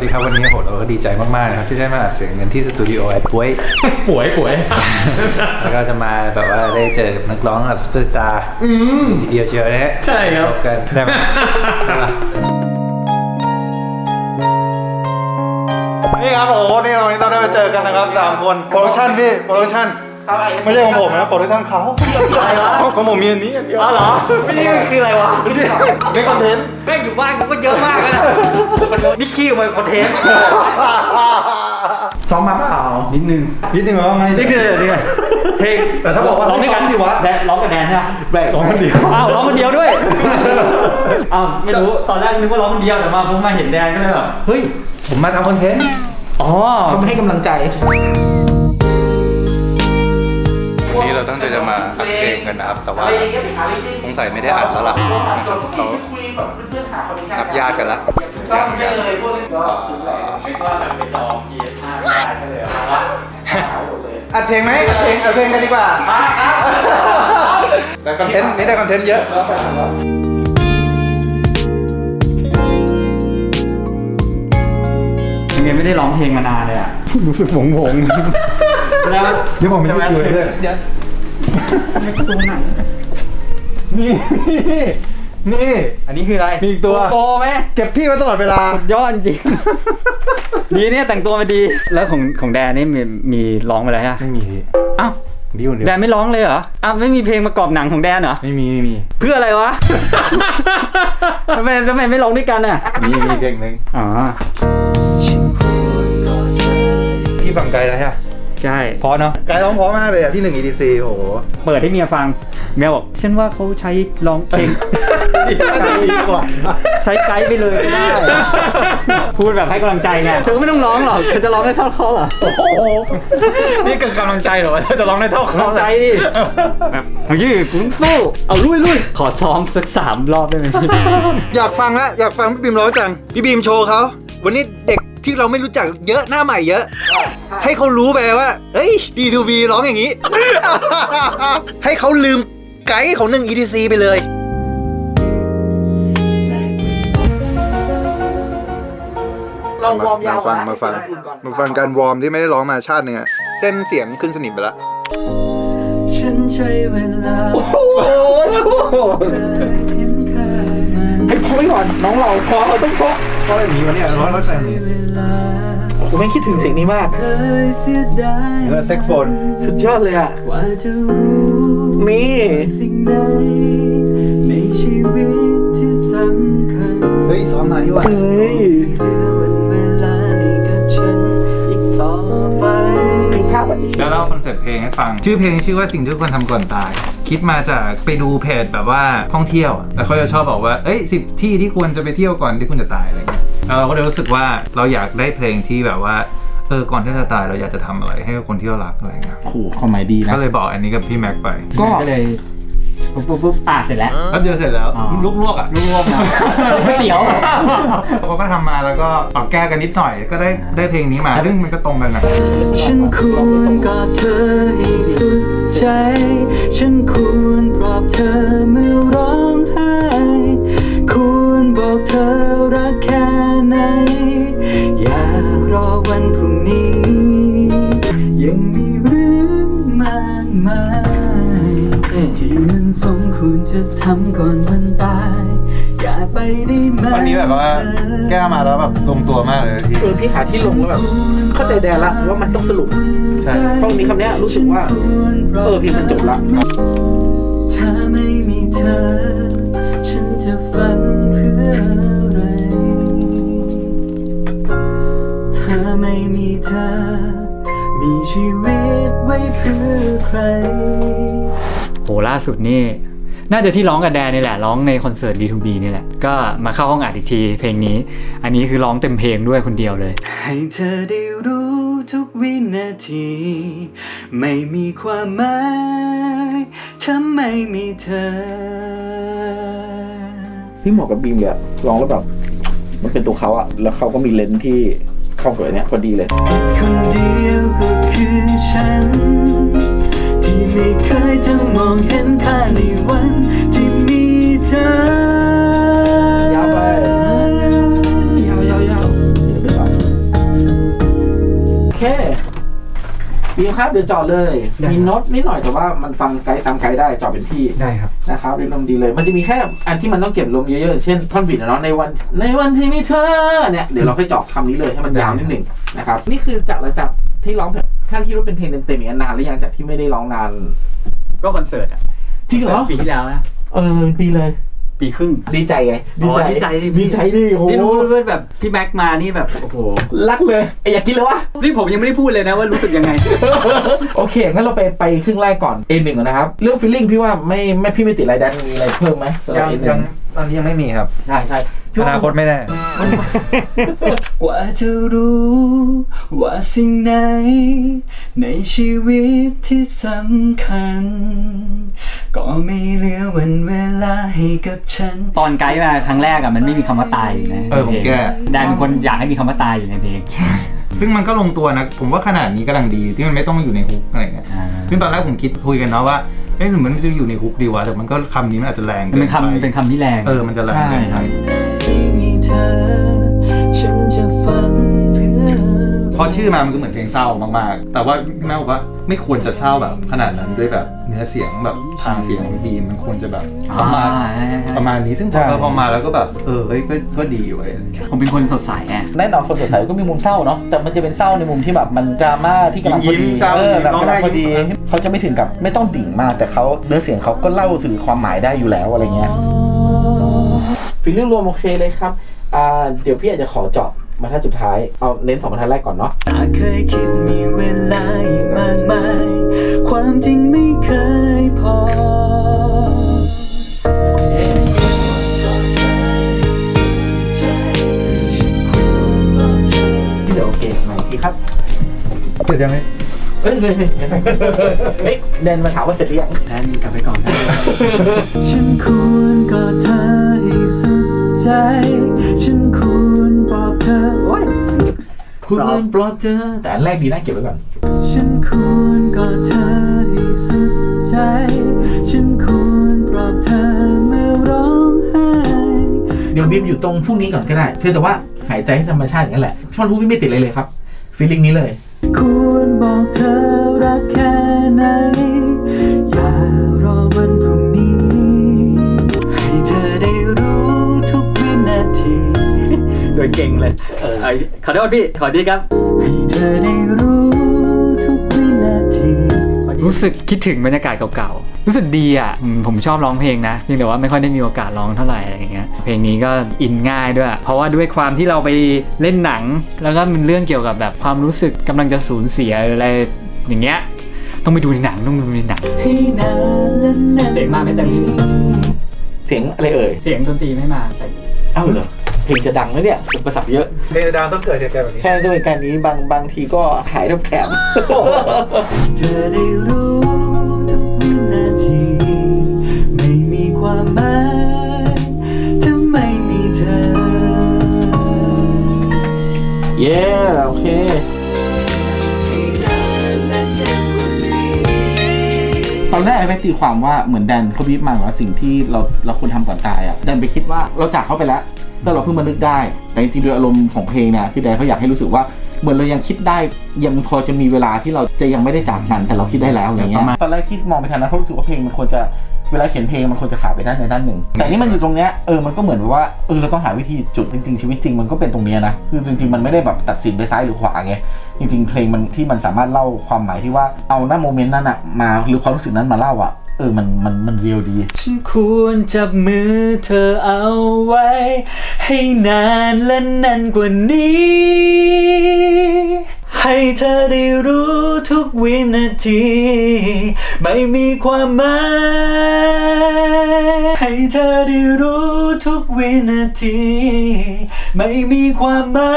วัสดีครับวันนี้โหเราก็ดีใจมากๆนะครับที่ได้มาอัดเสียงเงินที่สตูดิโอไอ้ป่วยป่วยป่วย แล้วก็จะมาแบบว่าได้เจอกับนักร้องกับซุปเปอร์สตาร์อืม ทีเดียวเชียวนะฮะใช่ครับ พกันได้ไหมได้ปะนี่ครับโอ้โหนี่เราเราได้มาเจอกันนะครับสามคนโปรดักชั่นพี่โปรดักชั่นไม่ใช่ของผมนะโปรดักชั่นเขาของผมมีอันนี้อันเดียวอ๋อเหรอ ไม่นี่มันคืออะไรวะไม่คอนเทนต์ แม่งอยู่บ้านกูก็เยอะมากแล้วนะ นี่ขี้ออกมาคอนเทนต์ซ้อมมาเปล่านิดนึงนิดนึงว่าไงนี่คือนี่ไงเพลงแต่ถ้าบอกว่าร้องด้วยกันไม่ซ้อมดีวะแดนร้องกับแดนใช่ไหมแบกร้องคนเดียวอ้าวร้องคนเดียวด้วยอ้าวไม่รู้ตอนแรกนึกว่าร้องคนเดียวแต่มาผมมาเห็นแดนก็เลยแบบเฮ้ยผมมาทำคอนเทนต์อ๋อเขาให้กำลังใจวันนี้เราตั้งใจจะมาอัดเพลงกันนะครับ แต่ว่าสงสัยไม่ได้อัดแล้วล่ะเขานับญาติกันละญา ติกันไม่ว่าแบบไปจอง PS5 ไม่ได้ก็เลยเอาว่าอัดเพลงไหมอัดเพลงอัดเพลงกันดีกว่าแต่คอนเทนต์นี่ได้คอนเทนต์เยอะยังไม่ได้ร้องเพลงมานานเลยอะ รู้สึกหงหงแล้วเดี๋ยวผมไปดูเลยด้วยเดี๋ยวไม่ตัวไหนนี่ นี่ อันนี้คืออะไรมีอีกตัวโกไหมเก็บพี่ไว้ตลอดเวลา สุดยอดจริง ดีเนี่ยแต่งตัวมาดี แล้วของของแดนนี่มีมีร้องไปแล้วฮะไม่มีอ้าวดิวเดียวแดนไม่ร้องเลยเหรออ้าวไม่มีเพลงประกอบหนังของแดนเหรอ ไม่มีไม่มีเพื่ออะไรวะ ทำไมทำไมไม่ร้องด้วยกันอะ มีมีเพลงหนึ่งอ๋อ พี่ฟังไกลแล้วใช่ ใช่พอเนาะไกลร้องเพราะมากเลยอะพี่หนึ่ง EDC โอ้โห เปิดให้เมียฟังเมียบอกฉันว่าเขาใช้ร้องเพลง ดีกว่า ใช้ไกด์ไปเลยก็ได้ พูดแบบให้กำลังใจไงเธอก็ไม่ต้องร้องหรอกเธอจะร้องได้เท่าเขาเหรอโอ้โหนี่คือกำลังใจเหรอว่าจะร้องได้เท่าเขากำลังใจดิแบบเมื่อกี้ผมสู้เอาลุยลุยขอซ้อมสักสามรอบได้ไหมพี่อยากฟังแล้วอยากฟังพี่บีมร้องจังพี่บีมโชว์เขาวันนี้เด็ก ที่เราไม่รู้จักเยอะหน้าใหม่เยอะ ให้เขารู้ไปว่าเอ้ย D2B ร้องอย่างนี้ ให้เขาลืมไกด์ของหนึ่ง EDC ไปเลย ลองวอร์มยาวมาฟังมาฟัง มาฟังการวอร์มที่ไม่ได้ร้องมาชาติหนึ่งอะเส้นเสียงขึ้นสนิมไปแล้วฉันใช้เวลา โอ้โห ว้ก่อนน้องเราคอเราต้องเพราะเพราะอย่างนี้วะเนี่ยร้อยร้อยแสนนี้เวลาผมไม่คิดถึงสิ่งนี้มากเคยเสียดายเออเซ็กโฟนสุดยอดเลยอะกว่าจะรู้นี่สิ่งใดในชีวิตที่สำคัญ เฮ้ยซ้อมมาดีกว่า เฮ้ย แล้วเล่าคอนเซ็ปต์เพลงให้ฟัง ชื่อเพลงชื่อว่าสิ่งที่ควรทำก่อนตาย คิดมาจากไปดูเพจแบบว่าท่องเที่ยวอะแล้วเขาจะชอบบอกว่าเอ้ยสิบที่ที่ควรจะไปเที่ยวก่อนที่คุณจะตายอะไรเงี้ยแล้วเราก็เลยรู้สึกว่าเราอยากได้เพลงที่แบบว่าเออก่อนที่จะตายเราอยากจะทำอะไรให้กับคนที่เรารักอะไรเงี้ยขู่ความหมายดีนะก็เลยบอกอันนี้กับพี่แม็กไปก็เลย ปุ๊บปุ๊บปุ๊บอะเสร็จแล้วแล้วเจอเสร็จแล้วอ๋อลูกลวกอะลูกลวกนะไม่เดี๋ยว เขาก็ทำมาแล้วก็ปรับแก้กันนิดหน่อย ก็ได้ได้เพลงนี้มาซึ่งมันก็ตรงกันนะ ฉันควรกอดเธอให้สุดใจ ฉันควรปลอบเธอเมื่อร้องไห้ ควรบอกเธอรักแค่ไหน อย่ารอวันพรุ่งนี้ยัง ทำก่อนวันตาย อย่าไปได้ไหมวันนี้แบบว่าแก้มาแล้วแบบลงตัวมากเลยที่เออพี่หาที่ลงแล้วแบบ เข้าใจแดนละว่ามันต้องสรุปใช่เพราะมีคำเนี้ยรู้สึกว่า เออเพลงมันจบละ ถ้าไม่มีเธอ ฉันจะฝันเพื่ออะไร ถ้าไม่มีเธอ มีชีวิตไว้เพื่อใคร โหล่าสุดนี่ น่าจะที่ร้องกับแดนนี่แหละร้องในคอนเสิร์ต D2B นี่แหละ ก็มาเข้าห้องอัดอีกทีเพลงนี้ อันนี้คือร้องเต็มเพลงด้วยคนเดียวเลย ให้เธอได้รู้ทุกวินาที ไม่มีความหมายถ้าไม่มีเธอ พี่เหมาะกับบีมเลยอะร้องแล้วแบบมันเป็นตัวเขาอะแล้วเขาก็มีเลนส์ที่เข้ากับอันเนี้ยพอดีเลย คนเดียวก็คือฉันที่ ไ่เคยจะมองเห็นค่าในวันที่มีเธอยาวไป ยาวยาวยาวเดี๋ยวไเครับเดี๋ยวจอดเลยมีโน้ตนิดหน่อยแต่ว่ามันฟังไกด์ตามไกด์ได้จอดเป็นที่ ได้ครับ นะครับเรียนลมดีเลย มันจะมีแค่อันที่มันต้องเก็บลมเยอะๆ เช่นท่อนบีดนะเนาะในวันในวันที่มีเธอเนี่ยเดี๋ยวเราค่อยจาะคำนี้เลยให้มันยาวนิดหนึ่งนะครับ นี่คือจักรและจับที่ร้องแบบ ท่านคิดว่าเป็นเพลงเต็มๆอย่างนี้นานหรือยังจากที่ไม่ได้ร้องนาน ก็คอนเสิร์ตอะจริงเหรอ ปีที่แล้วนะเออเป็นปีเลย ปีครึ่ง ดีใจไงอ๋อดีใจดิพี่ ดีใจดิโอ้โหนี่รู้เลยแบบพี่แม็กมานี่แบบโอ้โห รักเลยไอ้อยากกินเลยวะ นี่ผมยังไม่ได้พูดเลยนะว่ารู้สึกยังไง โอเค งั้นเราไปไปครึ่งแรกก่อน A1 ก่อนนะครับ เรื่อง feeling พี่ว่าไม่ไม่พี่ไม่ติดอะไรแดนมีอะไรเพิ่มไหมสำหรับยัง A1 ยังตอนนี้ยังไม่มีครับใช่ใช่พี่อว่านาคตไม่แน่กว่าจะรู้ ว่าสิ่งไหน ในชีวิตที่สำคัญ ก็ไม่เหลือวันเวลาให้กับฉัน ตอนไกด์มาครั้งแรกอะมันไม่มีคำว่าตายอยู่นะเออผมแก้ แดนเป็นคนอยากให้มีคำว่าตายอยู่ในเพลง ซึ่งมันก็ลงตัวนะ ผมว่าขนาดนี้กำลังดีที่มันไม่ต้องอยู่ในฮุกอะไรเงี้ยอ่าซึ่งตอนแรกผมคิดคุยกันเนาะว่าเอ๊ะหรือมันจะอยู่ในฮุกดีวะแต่มันก็คำนี้มันอาจจะแรงมันเป็นกิไปคำเป็นคำที่แรงเออมันจะแรงเกินไป ราะชื่อมามันก็เหมือนเพลงเศร้ามากๆ แต่ว่าพี่แม่บอกว่าไม่ควรจะเศร้าแบบขนาดนั้นด้วยแบบเนื้อเสียงแบบทางเสียงของบีมมันควรจะแบบประมาณอ่าประมาณนี้ซึ่งพใช่อพอมาแล้วก็แบบเออเฮ้ยก็ก็ดีเว้ย ผมเป็นคนสดใสไง แน่นอนคนสดใสก็มีมุมเศร้าเนาะแต่มันจะเป็นเศร้าในมุมที่แบบมันดราม่าที่กำลังพอดียิ้มๆเศร้าเออแบบร้องกำไห้ ลังพอดียิ้มเขาจะไม่ถึงกับไม่ต้องดิ่งมาก แต่เขาเนื้อเสียงเขาก็เล่าสื่อความหมายได้อยู่แล้วอะไรเงี้ย ฟีลลิ่งรวมโอเคเลยครับอ่าเดี๋ยวพี่อาจจะขอเจาะ มาท่านสุดท้าย เอาเน้นสองบรรทัดแรกก่อนเนาะถ้าเคยคิดมีเวลาอีกมากมาย ความจริงไม่เคยพอ ที่เหลือโอเคไหนทีครับ เสร็จยังไงเอ้ยเฮ้ยเฮ้ยเฮ้ยเฮ้ยเดนมาถามว่าเสร็จหรือยังแดนกลับไปก่อนนะ ฉันคว อบเจอแต่อันแรกดีนะเก็บไว้ก่อน ฉันควรกอดเธอให้สุดใจ ฉันควรปลอบเธอเมื่อร้องไห้ เดี๋ยวบีมอยู่ตรงพวกนี้ก่อนก็ได้ เพียงแต่ว่าหายใจให้ธรรมชาติอย่างนั้นแหละช่วงรู้ไม่ติดอะไรเลยครับฟีลลิ่งนี้เลย ควรบอกเธอรักแค่ไหน อย่ารอวันพรุ่งนี้ ให้เธอได้รู้ทุกวินาที โดยเก่งเลย เออขอโทษพี่ ขอดีครับ ให้เธอได้รู้ทุกวินาทีรู้สึกคิดถึงบรรยากาศเก่าๆ รู้สึกดีอะอืมผมชอบร้องเพลงนะเพียงแต่ว่าไม่ค่อยได้มีโอกาสร้องเท่าไหร่อะไรอย่างเงี้ย เพลงนี้ก็อินง่ายด้วย เพราะว่าด้วยความที่เราไปเล่นหนัง แล้วก็เป็นเรื่องเกี่ยวกับแบบความรู้สึกกำลังจะสูญเสียหรืออะไรอย่างเงี้ย ต้องไปดูในหนังต้องดูในหนัง ให้นานและนาน เสียงมาไม่เต็มที่ เสียงอะไรเอ่ย เสียงดนตรีไม่มาแต่ เอ้าเหรอเพ ลงจะดังไหมเนี่ยอุปสรรคเยอะ เพลงดาวต้องเกิดเหตุการณ์แบบนี้ แค่ด้วยการนี้บางบางทีก็หายรับแขนเธอได้รู้ทุกวินาที ไม่มีความหมายถ้าไม่มีเธอ เย้โอเค ตอนแรกไอ้ไปตีความว่าเหมือนแดนเขาบีบมาว่าสิ่งที่เราเราควรทำก่อนตายอะแดนไปคิดว่าเราจากเขาไปแล้ว แล้วเราเพิ่งมานึกได้ แต่จริงๆโดยอารมณ์ของเพลงเนี่ยคือแดนเขาอยากให้รู้สึกว่าเหมือนเรายังคิดได้ยังพอจะมีเวลาที่เราจะยังไม่ได้จากกันแต่เราคิดได้แล้วอย่างเงี้ยตอนแรกที่มองไปทางนั้นเพราะรู้สึกว่าเพลงมันควรจะเวลาเขียนเพลงมันควรจะขาดไปด้านใดด้านหนึ่ง แต่นี่มันอยู่ตรงเนี้ยเออมันก็เหมือนแบบว่าเออเราต้องหาวิธีจุดจริงๆชีวิตจริงมันก็เป็นตรงเนี้ยนะคือจริงๆมันไม่ได้แบบตัดสินไปซ้ายหรือขวาไงจริง ๆ เพลงมันที่มันสามารถเล่าความหมายที่ว่าเอาหน้าโมเมนต์นั้นอะมาหรือความรู้สึกนั้นมาเล่าอะ เออมันมันมันเรียวดี ฉันควรจับมือเธอเอาไว้ ให้นานและนานกว่านี้ ให้เธอได้รู้ทุกวินาที ไม่มีความหมาย ให้เธอได้รู้ทุกวินาที ไม่มีความหมา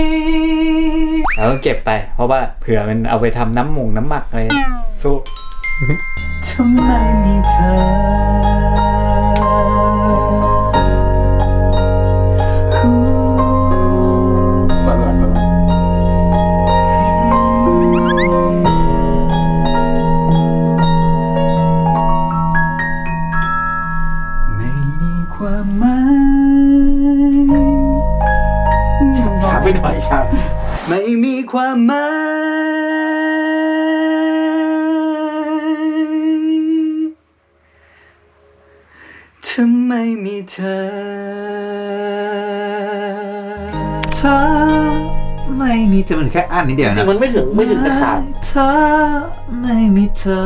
ยแล้วก็เก็บไป เพราะว่าเผื่อมันเอาไปทำน้ำหมงน้ำหมักอะไรสู้ ถ้าไม่มีเธอเปิดก่อนเปิดก่อนไม่มีความหมายช้าไปหน่อยช้า ไม่มีความหมาย ถ้าไม่มีเธอ ถ้าไม่มีจะมันแค่อ่านนิดเดียวจรินะงๆมันไม่ถึงไม่ถึงกระขาดถ้าไม่มีเธอ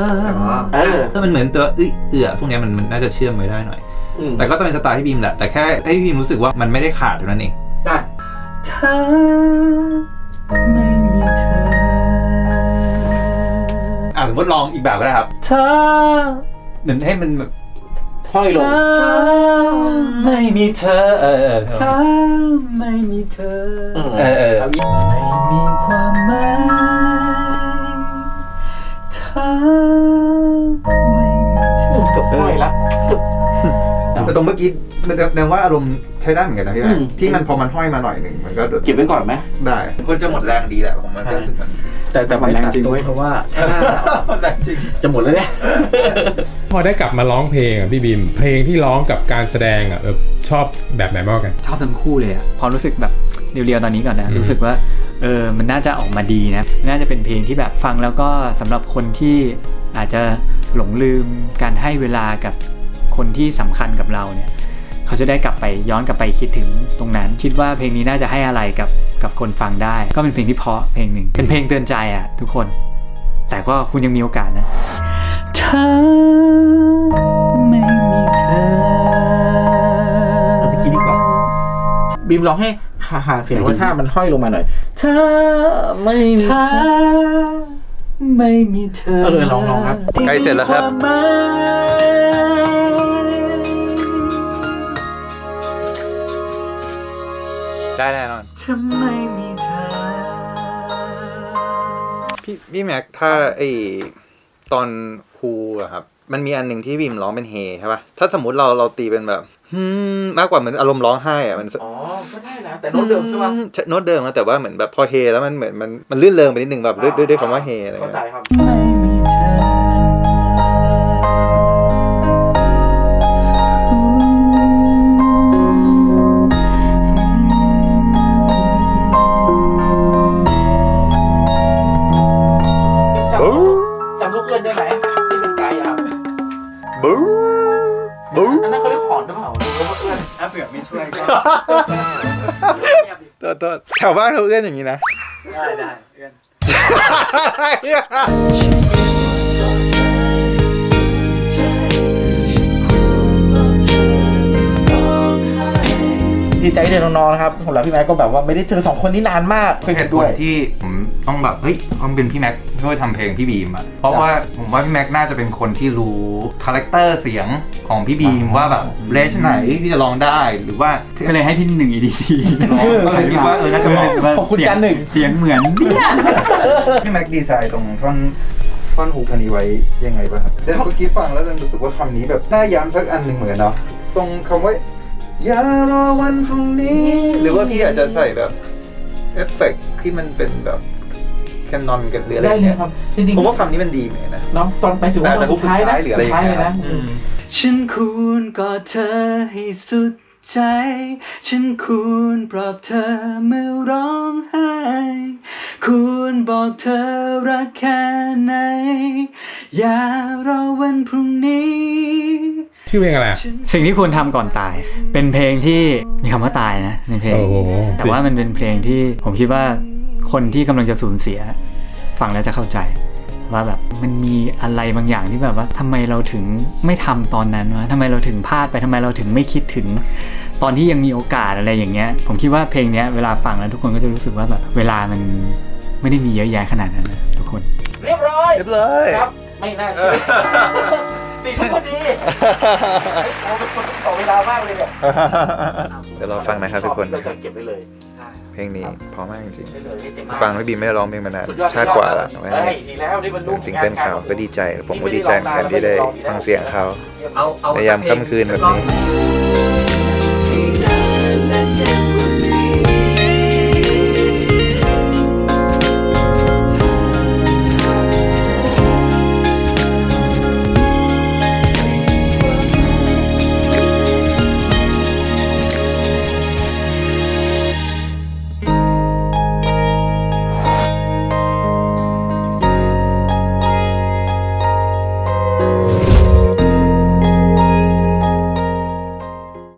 เออถ้ามันเหมือนตัวเอ้ยเอือพวกเนี้ยมันมันน่าจะเชื่อมไว้ได้หน่อย อืมแต่ก็ต้องเป็นสไตล์พี่บีมแหละแต่แค่ให้พี่บีมรู้สึกว่ามันไม่ได้ขาดเท่านั้นเอง ได้ถ้าไม่มีเธอ อะสมมติลองอีกแบบก็ได้ครับ ถ้าเหมือนให้มันแบบ ห้อยลงถ้าไม่มีเธอเออเออ ถ้าไม่มีเธอเออเออไม่มีความหมายถ้าไม่มีเธอเกือบห้อยละเกือบแต่ตรงเมื่อกี้มันแสดงว่าอารมณ์ใช้ได้เหมือนกันนะพี่อืม ที่มันพอมันห้อยมาหน่อยหนึ่งมันก็เก็บไว้ก่อนไหม ได้คนจะหมดแรงดีแหละผมมันก็รู้สึกมันแต่แต่มันแรงจริงเว้ยเพราะว่าถ้าแรงจริง จะหมดแล้วเนี่ย พอได้กลับมาร้องเพลงอะพี่บิมเพลงที่ร้องกับการแสดงอะเออชอบแบบไหนมากกว่ากัน ชอบทั้งคู่เลยอะความรู้สึกแบบเรียวๆตอนนี้ก่อนนะ อืม รู้สึกว่าเออมันน่าจะออกมาดีนะ น่าจะเป็นเพลงที่แบบฟังแล้วก็สำหรับคนที่อาจจะหลงลืมการให้เวลากับคนที่สำคัญกับเราเนี่ย เขาจะได้กลับไปย้อนกลับไปคิดถึงตรงนั้น คิดว่าเพลงนี้น่าจะให้อะไรกับกับคนฟังได้ ก็เป็นเพลงที่เพราะเพลงหนึ่งเป็นเพลงเตือนใจอะทุกคน แต่ก็คุณยังมีโอกาสนะ ถ้าไม่มีเธอเอาตะกี้ดีกว่าบีมร้องให้หาหาเสียงว่าถ้ามันห้อยลงมาหน่อยถ้าไม่มีถ้าไม่มีเธอเออลองลองครับ ใกล้เสร็จแล้วครับที่มีวามหมายได้แน่นอน ถ้าไม่มีเธอ พี่พี่แม็กถ้าไอ ตอนฮูอะครับ มันมีอันหนึ่งที่บีมร้องเป็นเฮใช่ป่ะ ถ้าสมมติเราเราตีเป็นแบบฮึมมากกว่าเหมือนอารมณ์ร้องไห้อะมันอ๋อก็ได้นะ แต่โน้ตเดิมใช่ปะโน้ตเดิมนะแต่ว่าเหมือนแบบพอเฮแล้วมันเหมือนมันมันลื่นเริงไปนิดนึงแบบด้วยด้วยด้วยคำว่าเฮอะไรเข้าเงี้ยใจครับ แถวบ้านเขาเอื้อนอย่างนี้นะ ได้ได้เพื่อน ดีใจที่เจอน้องๆนะครับสำหรับพี่แม็กก็แบบว่าไม่ได้เจอสองคนนี้นานมากเป็นเหตุผด้ลวยที่ผมต้องแบบเฮ้ยต้องเป็นพี่แม็กช่วยทำเพลงพี่บีมอะเพราะว่าผมว่าพี่แม็กน่าจะเป็นคนที่รู้คาแรคเตอร์เสียงของพี่บีมว่าแบบเลชไหนที่จะร้องได้หรือว่าก็เลยให้พี่หนึ่ง EDC ก็เลยคิดว่าเออน่าจะเหมาะขอบคุณจันหนึ่งเสียงเหมือนเนี่ยพี่แม็กดีไซน์ตรงท่อนท่อนฮุกอันนี้ไว้ยังไงบ้างครับแต่เมื่อกี้ฟังแล้วรู้สึกว่าคำนี้แบบน่าย้ำสักอันหนึ่งเหมือนเนาะตรงคำว่า อย่ารอวันพรุ่งนี้ หรือว่าพี่อาจจะใส่แบบเอฟเฟกต์ที่มันเป็นแบบแคนนอนกันหรืออะไรได้เลยเงี้ยครับ จริงผมว่าคำนี้มันดีเหมือนกันนะๆน้องตอนไปสู่ว่าตอนสุดท้ายนะหรืออะไรอสุดย่างท้ายเลเงี้ยย นะอืม ฉันควรกอดเธอให้สุดใจ ฉันควรปลอบเธอเมื่อร้องไห้ ควรบอกเธอรักแค่ไหน อย่ารอวันพรุ่งนี้ ชื่อเพลงอะไรอะ สิ่งที่ควรทำก่อนตาย เป็นเพลงที่มีคำว่าตายนะในเพลง โอ้โห แต่ว่ามันเป็นเพลงที่ผมคิดว่าคนที่กำลังจะสูญเสียฟังแล้วจะเข้าใจ ว่าแบบมันมีอะไรบางอย่างที่แบบว่าทำไมเราถึงไม่ทำตอนนั้นวะทำไมเราถึงพลาดไปทำไมเราถึงไม่คิดถึง ตอนที่ยังมีโอกาสอะไรอย่างเงี้ย ผมคิดว่าเพลงเนี้ยเวลาฟังแล้วทุกคนก็จะรู้สึกว่าแบบเวลามันไม่ได้มีเยอะแยะขนาดนั้นนะทุกคน เรียบร้อยเรียบร้อย ครับ ไม่น่าเชื่อ สี่ทุ่มพอดีโอ้เป็นคนที่ต่อเวลามากเลยเนี่ยเดี๋ยวรอฟังนะครับทุกคน เราจะเก็บไว้เลยเพลงนี้เพราะมากจริงได้เลยให้เจ๋งมากๆฟังพี่บีมไม่ได้ร้องเพลงมานานสุดยอดชาติกว่าละไว้เฮ้ยดีแล้วได้บรรลุซิงเกิลเขาก็ดีใจ ผมก็ดีใจเหมือนกันที่ได้ฟังเสียงเขาเอาเอาในยามค่ำคืนแบบนี้เ